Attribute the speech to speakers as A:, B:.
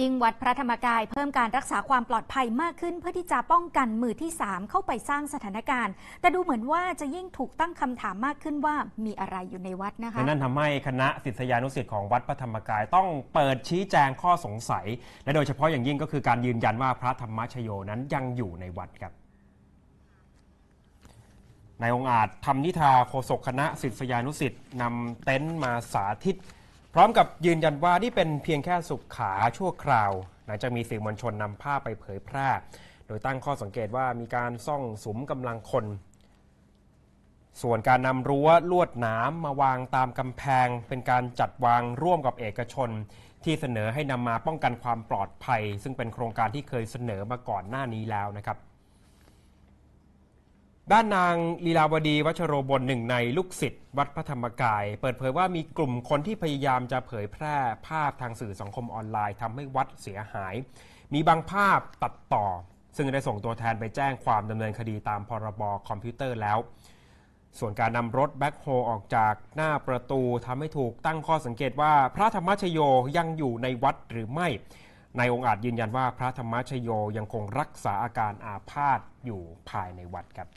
A: ยิ่งวัดพระธรรมกายเพิ่มการรักษาความปลอดภัยมากขึ้น เพื่อที่จะป้องกันมือที่ 3 เข้าไปสร้างสถานการณ์ แต่ดูเหมือนว่าจะยิ่งถูกตั้งคำถามมากขึ้นว่ามีอะไรอยู่ในวัดนะคะ
B: นั่นทำให้คณะศิษยานุศิษย์ของวัดพระธรรมกาย ต้องเปิดชี้แจงข้อสงสัย และโดยเฉพาะอย่างยิ่งก็คือการยืนยันว่าพระธรรมชโยนั้นยังอยู่ในวัดครับนายองอาจทำนิทาโฆษกคณะศิษยานุศิษย์นำเต็นท์มาสาธิต พร้อมกับยืนยันว่านี่เป็นเพียงแค่สุขขาชั่วคราว หลังจากมีสื่อมวลชนนำภาพไปเผยแพร่ โดยตั้งข้อสังเกตว่ามีการซ่องสุมกำลังคน ส่วนการนำรั้วลวดหนามมาวางตามกำแพง เป็นการจัดวางร่วมกับเอกชน ที่เสนอให้นำมาป้องกันความปลอดภัย ซึ่งเป็นโครงการที่เคยเสนอมาก่อนหน้านี้แล้วนะครับ ด้านนางลีลาวดีวัชโรบลหนึ่งในลูกศิษย์วัดพระธรรมกาย เปิดเผยว่ามีกลุ่มคนที่พยายามจะเผยแพร่ภาพทางสื่อสังคมออนไลน์ทำให้วัดเสียหาย มีบางภาพตัดต่อ ซึ่งได้ส่งตัวแทนไปแจ้งความดำเนินคดีตามพรบคอมพิวเตอร์แล้ว ส่วนการนำรถแบ็คโฮออกจากหน้าประตูทำให้ถูกตั้งข้อสังเกตว่าพระธรรมชโยยังอยู่ในวัดหรือไม่นายองค์อาจยืนยันว่าพระธรรมชโยยังคงรักษาอาการอาพาธอยู่ภายในวัดครับ